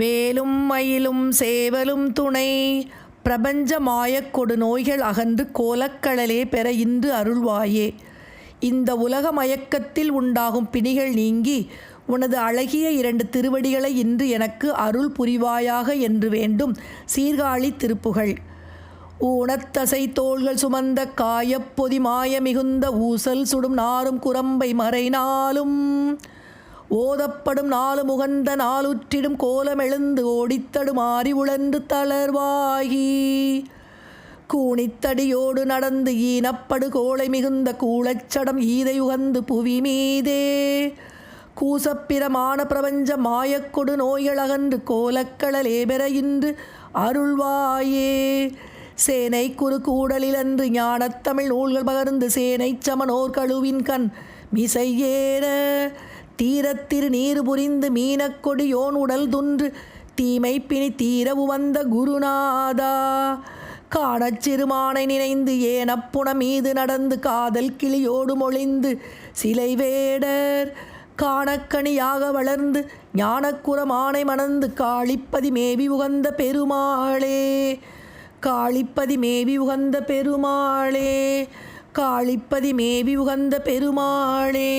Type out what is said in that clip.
வேலும் மயிலும் சேவலும் துணை. பிரபஞ்ச மாயக்கொடு நோய்கள் அகன்று கோலக்கடலே பெற இன்று அருள்வாயே. இந்த உலக மயக்கத்தில் உண்டாகும் பிணிகள் நீங்கி உனது அழகிய இரண்டு திருவடிகளை இன்று எனக்கு அருள் புரிவாயாக என்று வேண்டும் சீர்காழி திருப்புகள். ஊனத்தசை தோள்கள் சுமந்த காயப்பொதி மாய மிகுந்த ஊசல் சுடும் நாரும் குரம்பை மறைனாலும் ஓதப்படும் நாலு முகந்த நாளுற்றிடும் கோலம் எழுந்து ஓடித்தடுமாறி உழந்து தளர்வாகி. கூணித்தடியோடு நடந்து ஈனப்படு கோளை மிகுந்த கூழச்சடம் ஈதை உகந்து புவி மீதே கூசப்பிரமான பிரபஞ்ச மாயக்கொடு நோய்களகன்று அகன்று பெற இன்று அருள்வாயே. சேனை குறு கூடலிலன்று ஞானத்தமிழ் நூல்கள் பகர்ந்து சேனை சமனோர் கழுவின் கண் மிசையேற தீரத்திரு நீர் புரிந்து மீனக்கொடியோன் உடல் துன்று தீமை பிணி தீரவு வந்த குருநாதா. காணச் சிறுமானை நினைந்து ஏனப்புண மீது நடந்து காதல் கிளியோடு மொழிந்து சிலை வேடர் காணக்கணியாக வளர்ந்து ஞானக்குரமானை மணந்து காளிப்பதி மேவி உகந்த பெருமாளே. காளிப்பதி மேவி உகந்த பெருமாளே காளிப்பதி மேவி உகந்த பெருமாளே.